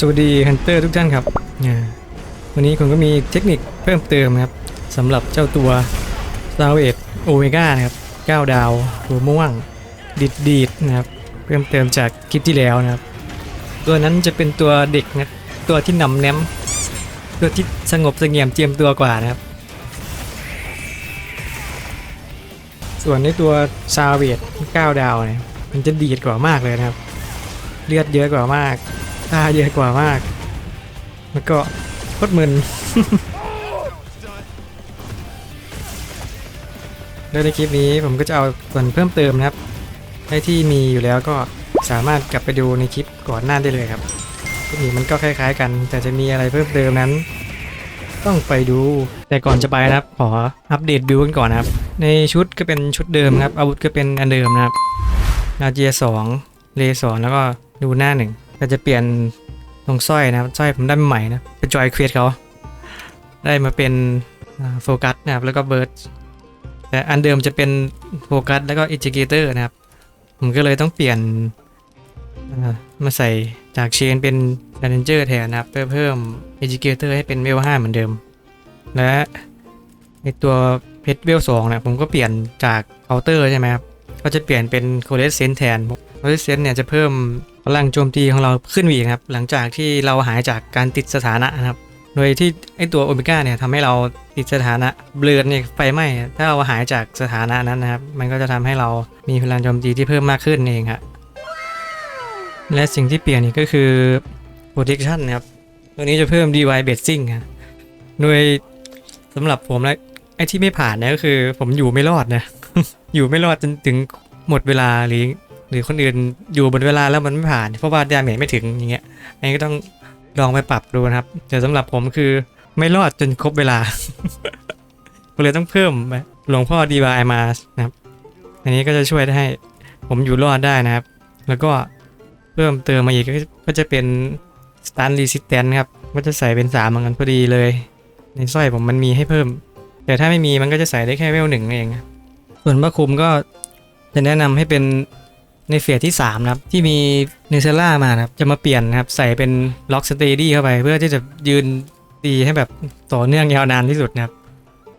สวัสดีฮันเตอร์ทุกท่านครับ วันนี้ผมก็มีเทคนิคเพิ่มเติมครับสำหรับเจ้าตัวซาวเอ o โอเมก้านะครับ9ดาวตัวม่วงดีดดีดนะครับเพิ่มเติมจากคลิปที่แล้วนะครับ ตัวนั้นจะเป็นตัวเด็กนะตัวที่นำแนมตัวที่สงบสงี่ยมเจียมตัวกว่านะครับ ส่วนในตัวซาวเวต9ดาวเนี่ยมันจะดีดกว่ามากเลยนะครับ เลือดเยอะกว่ามาก ท่าเยอะกว่ามาก แล้วก็โคตรมึนแล้วในคลิปนี้ผมก็จะเอาส่วนเพิ่มเติมนะครับ ให้ที่มีอยู่แล้วก็สามารถกลับไปดูในคลิปก่อนหน้าได้เลยครับเทคนิคมันก็คล้ายๆกัน แต่จะมีอะไรเพิ่มเติมนั้น ต้องไปดู แต่ก่อนจะไปนะครับ ขออัปเดตบิวกันก่อนนะครับ ในชุดก็เป็นชุดเดิมครับ อาวุธก็เป็นอันเดิมนะครับนาเจียสองเลสองแล้วก็ดูหน้าหนึ่ง ก็จะเปลี่ยนตรงสร้อยนะครับสร้อยผมได้ใหม่นะเป็นจอยเควสเขาได้มาเป็นโฟกัสนะครับแล้วก็เบิร์ดแต่อันเดิมจะเป็นโฟกัสแล้วก็อิจิเกเตอร์นะครับ ผมก็เลยต้องเปลี่ยนมาใส่จากเชนเป็นดันเจอร์แทนนะครับเพื่อเพิ่มอิจิเกเตอร์ให้เป็นเวล5เหมือนเดิม และในตัวเพชรเวลสองเนี่ยผมก็เปลี่ยนจากเคาน์เตอร์ใช่ไหมครับก็จะเปลี่ยนเป็นโคเลสเซนแทนโคเลสเซนเนี่ยจะเพิ่ม พลังโจมตีของเราขึ้นอีกครับ หลังจากที่เราหายจากการติดสถานะนะครับ โดยที่ไอตัวโอเมก้าเนี่ยทำให้เราติดสถานะเบลอเนี่ยไฟไหม้ถ้าเราหายจากสถานะนั้นนะครับ มันก็จะทำให้เรามีพลังโจมตีที่เพิ่มมากขึ้นเองครับและสิ่งที่เปลี่ยนนี่ก็คือ protection นะครับตัวนี้จะเพิ่ม DY Basing ครับโดยสำหรับผมแล้วไอ้ที่ไม่ผ่านเนี่ยก็คือ ผมอยู่ไม่รอดนะ อยู่ไม่รอดจนถึงหมดเวลาหรือ หรือคนอื่นอยู่บนเวลาแล้วมันไม่ผ่าน เพราะว่าดาเมจไม่ถึงอย่างเงี้ยอันนี้ก็ต้องลองไปปรับดูนะครับแต่สำหรับผมคือไม่รอดจนครบเวลาก็เลยต้องเพิ่มหลวงพ่อ DY มานะครับ อันนี้ก็จะช่วยได้ผมอยู่รอดได้นะครับ แล้วก็เพิ่มเติมมาอีกก็จะเป็น Stun Resistance ครับก็จะใส่เป็น3เหมือนกันพอดีเลย ในสร้อยผมมันมีให้เพิ่ม แต่ถ้าไม่มีมันก็จะใส่ได้แค่เวลหนึ่งเอง ส่วนพระคุมก็จะแนะนำให้เป็น ในเฟสที่3นะครับที่มีเนเซล่ามานะครับจะมาเปลี่ยนนะครับใส่เป็นล็อกสเตดี้เข้าไป เพื่อที่จะยืนตีให้แบบต่อเนื่องยาวนานที่สุดนะครับ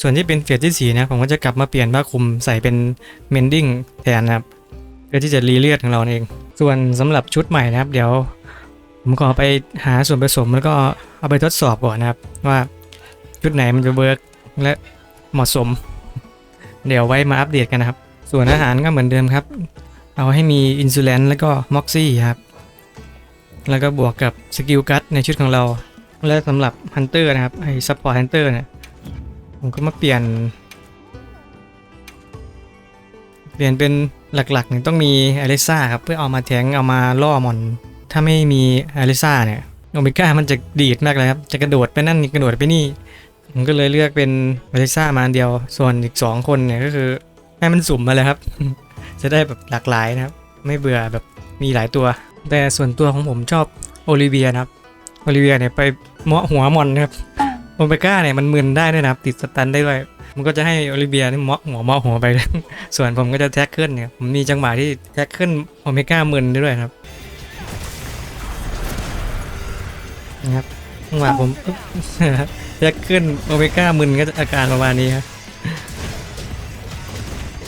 ส่วนที่เป็นเฟสที่4นะผมก็จะกลับมาเปลี่ยนผ้าคลุมใส่เป็นเมนดิ้งแทนนะครับเพื่อที่จะรีเลือดของเราเอง ส่วนสำหรับชุดใหม่นะครับ เดี๋ยวผมขอไปหาส่วนผสมแล้วก็เอาไปทดสอบก่อนนะครับ ว่าชุดไหนมันจะเวิร์กและเหมาะสม เดี๋ยวไว้มาอัปเดตกันนะครับ ส่วนอาหารก็เหมือนเดิมครับ เอาให้มีอินซูลินแล้วก็ม็อกซี่ครับ แล้วก็บวกกับสกิลกัตในชุดของเรา และสำหรับฮันเตอร์นะครับ ไอ้ซัพพอร์ตฮันเตอร์เนี่ย ผมก็มาเปลี่ยน เปลี่ยนเป็นหลักๆเนี่ยต้องมีอลิซ่าครับ เพื่อเอามาแทงเอามาล่อมอน ถ้าไม่มีอลิซ่าเนี่ยโอเมก้ามันจะดีดมากเลยครับ จะกระโดดไปนั่นกระโดดไปนี่ ผมก็เลยเลือกเป็นอลิซ่ามาอันเดียว ส่วนอีก 2 คนเนี่ยก็คือให้มันสุ่มมาเลยครับ จะได้แบบหลากหลายนะครับ ไม่เบื่อแบบมีหลายตัว แต่ส่วนตัวของผมชอบโอลิเวียนะครับโอลิเวียเนี่ยไปเมาะหัวมอนนะครับโอเมก้าเนี่ยมันมึนได้ด้วยนะครับ ติดสตันได้ด้วยมันก็จะให้โอลิเวียนี่เมาะหัวเมาะหัวไป ส่วนผมก็จะแท็กเกิลเนี่ยผมมีจังหวะที่แท็กเกิลโอเมก้ามึนได้ด้วยครับนะครับจังหวะผมแท็กเกิลโอเมก้ามึนก็จะอาการประมาณนี้ครับ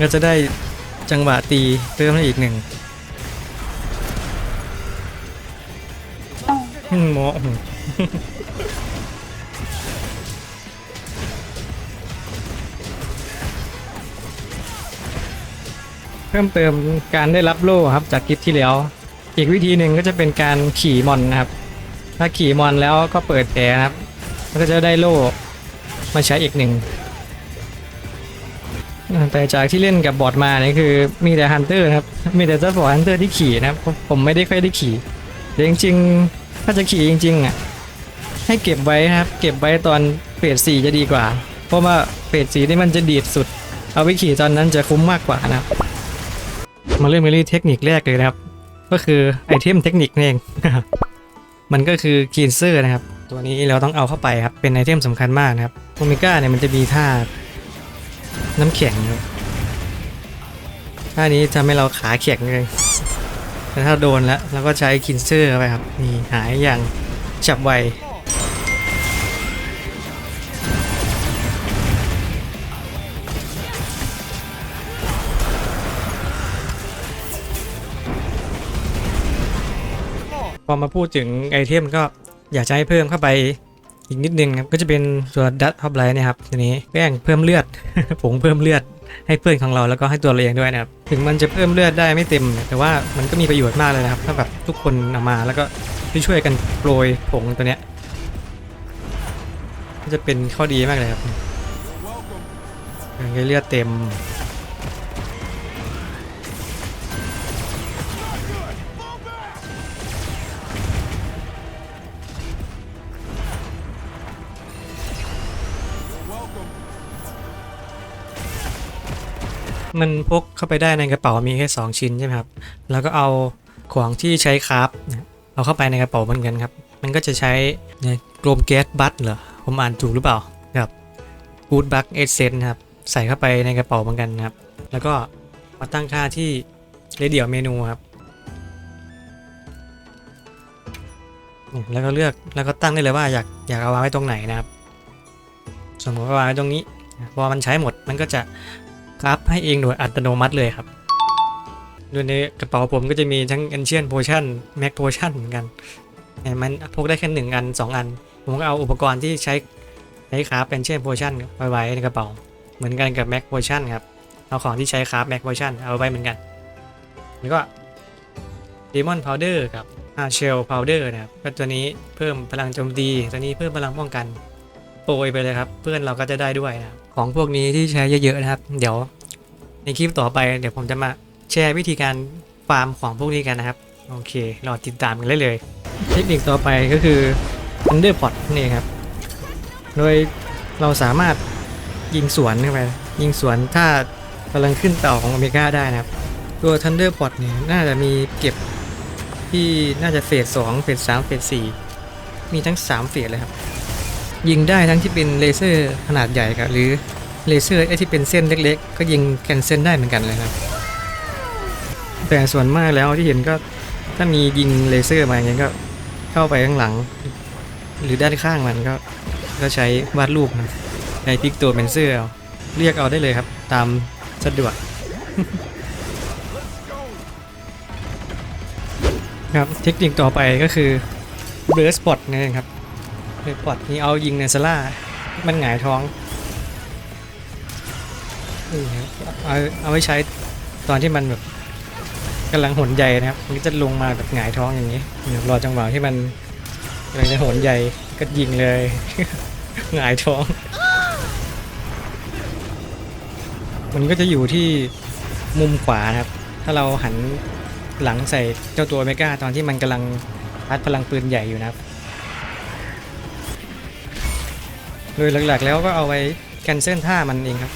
ก็จะได้ จังหวะตีเพิ่มให้อีกหนึ่งอืมอหเพิ่มเติมการได้รับโล่ครับจากคลิปที่แล้ว อีกวิธีหนึ่งก็จะเป็นการขี่มอนนะครับ ถ้าขี่มอนแล้วก็เปิดแผลนะครับก็จะได้โล่มาใช้อีกหนึ่ง แต่จากที่เล่นกับบอทมาเนี่ยคือมีแต่ฮันเตอร์ครับ มีแต่เจ้าฟอร์ฮันเตอร์ที่ขี่นะครับ ผมไม่ได้ค่อยได้ขี่แต่จริงๆ ถ้าจะขี่จริงๆอะให้เก็บไว้ครับ เก็บไว้ตอนเฟสสี่จะดีกว่า เพราะว่าเฟสสี่นี่มันจะดีดสุด เอาไปขี่ตอนนั้นจะคุ้มมากกว่านะครับ มาเริ่มกันที่เทคนิคแรกเลยนะครับ ก็คือไอเทมเทคนิคเองมันก็คือคีนเซอร์นะครับ ตัวนี้เราต้องเอาเข้าไปครับ เป็นไอเทมสำคัญมากนะครับโอเมก้าเนี่ยมันจะมีท่า น้ำแข็งครับท่านี้ทำให้เราขาแข็งเลยแต่ถ้าโดนแล้วเราก็ใช้คินเซอร์เข้าไปครับนี่หายอย่างฉับไวพอมาพูดถึงไอเทมก็อยากจะให้เพิ่มเข้าไป อีกนิดนึงครับก็จะเป็นตัวดัตท็อปไลท์นะครับตัวนี้แป้งเพิ่มเลือดผงเพิ่มเลือดให้เพื่อนของเราแล้วก็ให้ตัวเราเองด้วยนะครับถึงมันจะเพิ่มเลือดได้ไม่เต็ม แต่ว่ามันก็มีประโยชน์มากเลยนะครับ ถ้าแบบทุกคนเอามาแล้วก็ช่วยกันโปรยผงตัวเนี้ยจะเป็นข้อดีมากเลยครับให้เลือดเต็ม มันพกเข้าไปได้ในกระเป๋ามีแค่2ชิ้นใช่ไหมครับ แล้วก็เอาของที่ใช้คราฟเอาเข้าไปในกระเป๋าเหมือนกันครับ มันก็จะใช้เนี่ยกลมแก๊สบัตเหรอ ผมอ่านถูกหรือเปล่าครับกูดบัคเอเซนครับ ใส่เข้าไปในกระเป๋าเหมือนกันครับ แล้วก็มาตั้งค่าที่เรเดียเมนูครับ แล้วก็เลือกแล้วก็ตั้งได้เลยว่าอยากอยากเอาวางไว้ตรงไหนนะครับ สมมติว่าวางไว้ตรงนี้พอมันใช้หมดมันก็จะ ครับให้เองโดยอัตโนมัติเลยครับดยในกระเป๋าผมก็จะมีทั้ง Ancient Potion Mac Potion เหมือนกันมันพกได้แค่หนึ่งอัน 2 อัน ผมก็เอาอุปกรณ์ที่ใช้ใช้คราฟ Ancient Potion ไว้ไว้ในกระเป๋า เหมือนกันกับ Mac Potion ครับ เอาของที่ใช้คราฟ Mac Potion เอาไว้เหมือนกันแล้วก็ Demon Powder กับ a Shell Powder นะครับก็ตัวนี้เพิ่มพลังโจมตีตัวนี้เพิ่มพลังป้องกันโปรยไปเลยครับ เพื่อนเราก็จะได้ด้วยนะครับ ของพวกนี้ที่ใช้เยอะๆนะครับ เดี๋ยวในคลิปต่อไปเดี๋ยวผมจะมาแชร์วิธีการฟาร์มของพวกนี้กันนะครับ โอเครอติดตามกันได้เลย เทคนิคต่อไปก็คือ Thunder Pot นี่ครับ โดยเราสามารถยิงสวนเข้าไปยิงสวนถ้ากำลังขึ้นเต่าของโอเมก้าได้นะครับ ตัว Thunder Pot เนี่ยน่าจะมีเก็บที่น่าจะเฟส2เฟส3เฟส4มีทั้ง 3 เฟสเลยครับ ยิงได้ทั้งที่เป็นเลเซอร์ขนาดใหญ่กับหรือเลเซอร์ไอ้ที่เป็นเส้นเล็กๆ ก็ยิงแคนเส้นได้เหมือนกันเลยครับ แต่ส่วนมากแล้วที่เห็นก็ถ้ามียิงเลเซอร์มาอย่างเงี้ยก็เข้าไปข้างหลัง หรือด้านข้างมันก็ก็ใช้วาดรูปนะในพิกตัวเป็นเสื้อเรียกเอาได้เลยครับ ตามสะดวกครับเทคนิคต่อไปก็คือเบ r ร์สปอตนี่นเองครับ เบปอดนี้เอายิงในซาร่า มันหงายท้อง เอาเอาไว้ใช้ตอนที่มันแบบกำลังหนใหญ่นะครับมันจะลงมาแบบหงายท้องอย่างนี้เดี๋ยวรอจังหวะที่มันกำลังจะหนใหญ่ก็ยิงเลยหงายท้อง มันก็จะอยู่ที่มุมขวานะครับ ถ้าเราหันหลังใส่เจ้าตัวเมกาตอนที่มันกำลังพัดพลังปืนใหญ่อยู่นะครับ โดยหลักๆแล้วก็เอาไว้แคนเซิลท่ามันเองครับ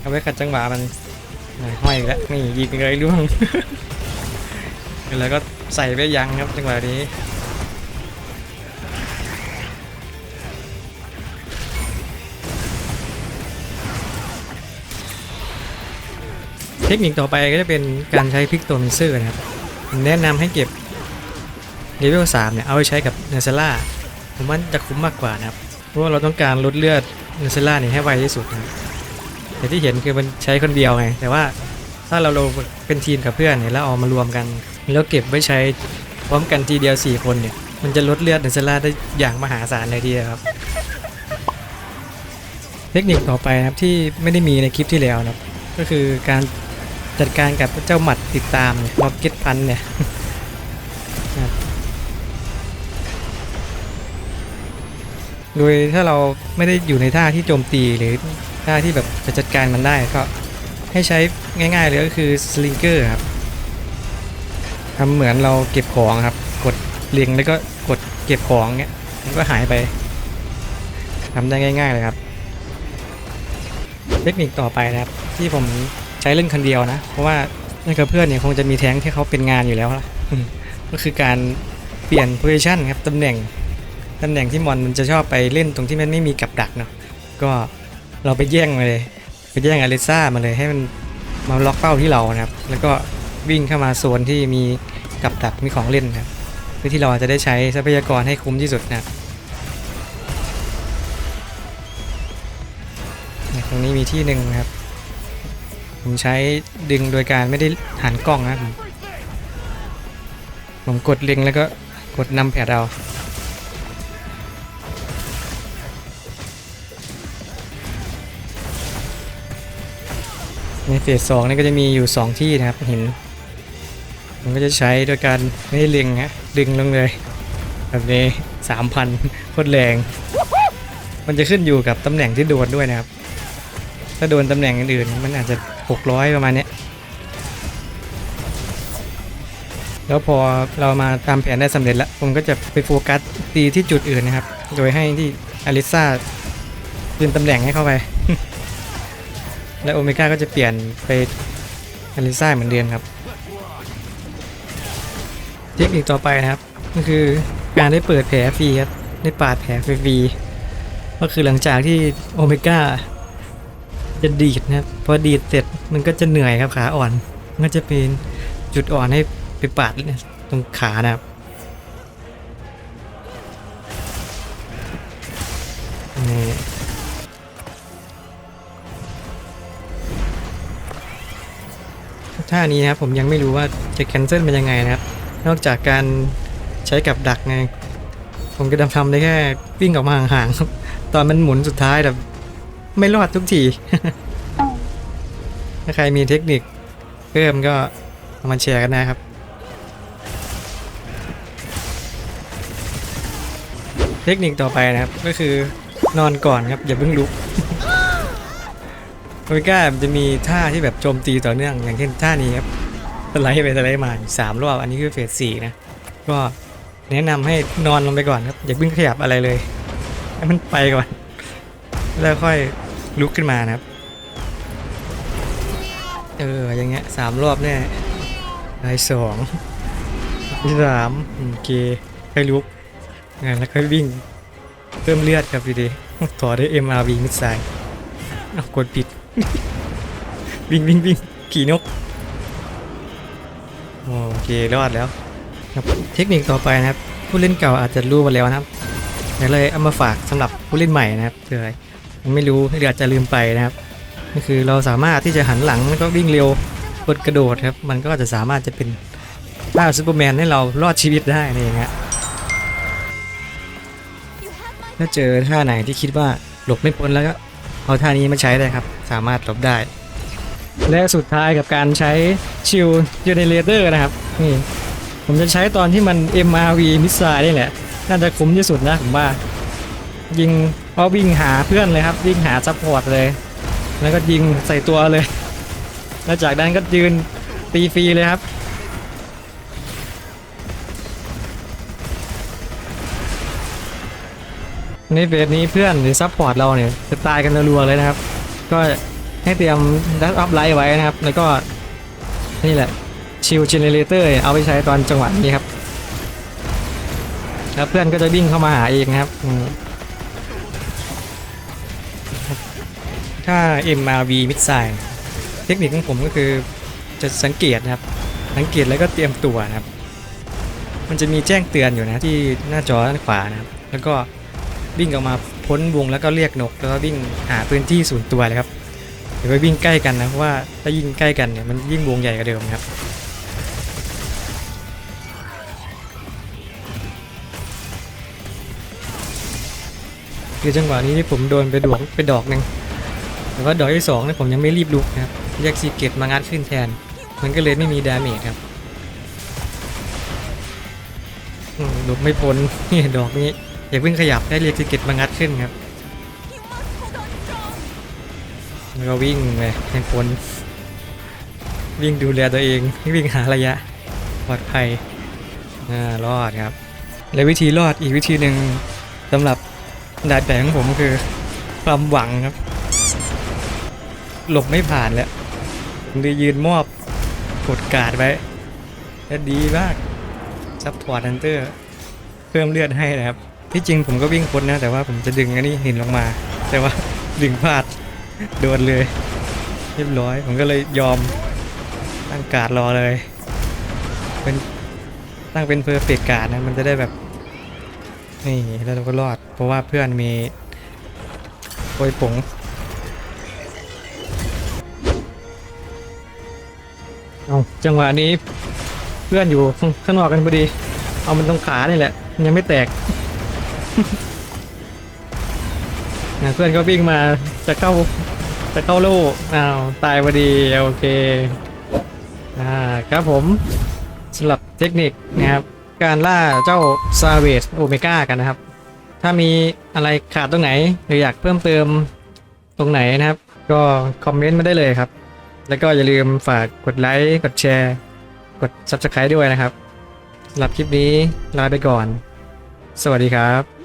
เอาไว้ขัดจังหวะมันห้อยแล้วนี่ยิงเลยล่วงแล้วก็ใส่ไปยังครับจังหวะนี้เทคนิคต่อไปก็จะเป็นการใช้พิกตัวมิเซอร์นะครับ แนะนำให้เก็บเลเวล3เนี่ยเอาไว้ใช้กับเนเซล่า ผมว่าจะคุ้มมากกว่านะครับ เพราะว่าเราต้องการลดเลือดเนเซล่าเนี่ยให้ไวที่สุดนะแต่ที่เห็นคือมันใช้คนเดียวไง แต่ว่าถ้าเราลงเป็นทีมกับเพื่อนเนี่ยแล้วเอามารวมกัน แล้วเก็บไว้ใช้พร้อมกันทีเดียว 4 คนเนี่ย มันจะลดเลือดเนเซล่าได้อย่างมหาศาลเลยทีเดียวครับ เทคนิคต่อไปนะครับที่ไม่ได้มีในคลิปที่แล้วนะครับ ก็คือการจัดการกับเจ้าหมัดติดตามเนี่ยล็อกเก็ตพันเนี่ย โดยถ้าเราไม่ได้อยู่ในท่าที่โจมตีหรือท่าที่แบบจะจัดการมันได้ก็ให้ใช้ง่ายๆเลยก็คือสลิงเกอร์ครับทำเหมือนเราเก็บของครับ กดเลียงแล้วก็กดเก็บของเงี้ยมันก็หายไปทำได้ง่าย ๆเลยครับ เทคนิคต่อไปนะครับ ที่ผมใช้เล่นคนเดียวนะ เพราะว่าเล่นกับเพื่อนเนี่ยคงจะมีแท้งที่เขาเป็นงานอยู่แล้วล่ะก็คือการเปลี่ยนโพซิชันครับตำแหน่ง ตำแหน่งที่มอนมันจะชอบไปเล่นตรงที่มันไม่มีกับดักเนาะก็เราไปแย่งมาเลยไปแย่งอลิซ่ามาเลยให้มันมาล็อกเป้าที่เรานะครับ แล้วก็วิ่งเข้ามาโซนที่มีกับดักมีของเล่นนะครับเพื่อที่เราจะได้ใช้ทรัพยากรให้คุ้มที่สุดนะเนี่ยตรงนี้มีที่หนึ่งครับ ผมใช้ดึงโดยการไม่ได้หันกล้องนะผมผมกดเล็งแล้วก็กดนำแผดเอา ในเฟสสองนี่ก็จะมีอยู่ 2 ที่นะครับหินมันก็จะใช้โดยการไม่เล็งฮะดึงลงเลย แบบนี้สามพันโคตรแรง มันจะขึ้นอยู่กับตำแหน่งที่โดนด้วยนะครับ ถ้าโดนตำแหน่งอื่นๆมันอาจจะ 600 ประมาณนี้แล้วพอเรามาตามแผนได้สำเร็จแล้ว ผมก็จะไปโฟกัสตีที่จุดอื่นนะครับ โดยให้ที่อลิซาเปลี่ยนตำแหน่งให้เข้าไป และโอเมก้าก็จะเปลี่ยนไปอลิซ่าเหมือนเดิมครับ เทคนิคต่อไปนะครับ ก็คือการได้เปิดแผลฟรีครับได้ปาดแผลฟรีก็คือหลังจากที่โอเมก้าจะดีดนะครับพอดีดเสร็จมันก็จะเหนื่อยครับขาอ่อน มันก็จะเป็นจุดอ่อนให้ไปปาดตรงขานะครับ ท่านี้นะครับผมยังไม่รู้ว่าจะแคนเซิลเป็นยังไงนะครับ นอกจากการใช้กับดักไงผมก็ทำทำได้แค่วิ่งออกมาห่างๆตอนมันหมุนสุดท้ายแบบไม่รอดทุกทีถ้าใครมีเทคนิคเพิ่มก็เอามาแชร์กันนะครับเทคนิคต่อไปนะครับก็คือนอนก่อนครับอย่าเพิ่งลุก โอเมก้ามันจะมีท่าที่แบบโจมตีต่อเนื่องอย่างเช่นท่านี้ครับสไลด์ไปสไลด์มาสามรอบอันนี้คือเฟสสี่นะก็แนะนำให้นอนลงไปก่อนครับอย่าเพิ่งขยับอะไรเลย ให้มันไปก่อน แล้วค่อยลุกขึ้นมานะครับ เอออย่างเงี้ยสามรอบแน่ได้สองที่สามโอเคค่อยลุกอ่าแล้วค่อยวิ่งเพิ่มเลือดครับดีๆต่อด้วย MRV มิดไซด์เอากดปิด วิ่งวิ่งวิ่งขี่นกโอเครอดแล้วครับเทคนิคต่อไปนะครับ ผู้เล่นเก่าอาจจะรู้มาแล้วนะครับแต่เลยเอามาฝากสำหรับผู้เล่นใหม่นะครับเผื่อยังไม่รู้หรืออาจจะลืมไปนะครับก็คือเราสามารถที่จะหันหลังแล้วก็วิ่งเร็วกดกระโดดครับ มันก็จะสามารถจะเป็นต้าซูเปอร์แมนให้เรารอดชีวิตได้นี่เองฮะถ้าเจอท่าไหนที่คิดว่าหลบไม่พ้นแล้วก็ เอาท่านี้มาใช้ได้ครับ สามารถหลบได้ และสุดท้ายกับการใช้ชิลเจเนเรเตอร์นะครับนี่ผมจะใช้ตอนที่มัน MRV มิสไซล์นี่แหละ น่าจะคุ้มที่สุดนะผมว่า ยิงเพราะวิ่งหาเพื่อนเลยครับ วิ่งหาซัพพอร์ตเลย แล้วก็ยิงใส่ตัวเลย แล้วจากนั้นก็ยืนตีฟรีเลยครับ ในเฟสนี้เพื่อนหรือซัพพอร์ตเราเนี่ยจะตายกันรัวๆเลยนะครับ ก็ให้เตรียมดักอัพไลท์ไว้นะครับ แล้วก็นี่แหละชิลเจเนเรเตอร์เอาไปใช้ตอนจังหวะนี้ครับ แล้วเพื่อนก็จะวิ่งเข้ามาหาเองนะครับอืมถ้า MRV มิดไซน์เทคนิคของผมก็คือจะสังเกตนะครับ สังเกตแล้วก็เตรียมตัวนะครับ มันจะมีแจ้งเตือนอยู่นะที่หน้าจอด้านขวานะครับ แล้วก็ วิ่งออกมาพ้นวงแล้วก็เรียกนก แล้วก็วิ่งหาพื้นที่ศูนย์ตัวเลยครับอย่าไปวิ่งใกล้กันนะเพราะว่าถ้ายิ่งใกล้กันเนี่ยมันยิ่งวงใหญ่กว่าเดิมครับคือจังหวะนี้ที่ผมโดนไปดวกไปดอกหนึ่งแต่ว่าดอกที่สองเนี่ยผมยังไม่รีบลุกนะครับเรียกซีเกตมางัดขึ้นแทน มันก็เลยไม่มีดาเมจครับลุกไม่พ้นนี่ดอกนี้ อย่าเพิ่งขยับได้เรียกซีเกตมางัดขึ้นครับแล้วก็วิ่งไปให้พ้นวิ่งดูแลตัวเองวิ่งหาระยะปลอดภัยอ่ารอดครับ และวิธีรอดอีกวิธีหนึ่งสำหรับดาดแผลของผมคือความหวังครับ หลบไม่ผ่านแล้วผมได้ยืนมอบกดกาดไว้และดีมากซัพพอร์ตฮันเตอร์ เพิ่มเลือดให้นะครับ ที่จริงผมก็วิ่งพ้นนะ แต่ว่าผมจะดึงอันนี้หินลงมา แต่ว่าดึงพลาดโดนเลย เรียบร้อย ผมก็เลยยอมตั้งการ์ดรอเลยเป็นตั้งเป็นเพอร์เฟกการ์ดนะมันจะได้แบบนี่แล้วเราก็รอด เพราะว่าเพื่อนมีโปรยผงเอาจังหวะนี้เพื่อนอยู่ข้างข้างนอกกันพอดี เอามันตรงขานี่แหละ ยังไม่แตก นะเพื่อนก็วิ่งมาจะเข้าจะเข้าโล่อ้าวตายพอดีโอเคอ่าครับผมสำหรับเทคนิคนะครับการล่าเจ้าซาเวสโอเมก้ากันนะครับ ถ้ามีอะไรขาดตรงไหน หรืออยากเพิ่มเติมตรงไหนนะครับ ก็คอมเมนต์มาได้เลยครับ แล้วก็อย่าลืมฝากกดไลค์ กดแชร์ กด Subscribe ด้วยนะครับสำหรับคลิปนี้ลาไปก่อน สวัสดีครับ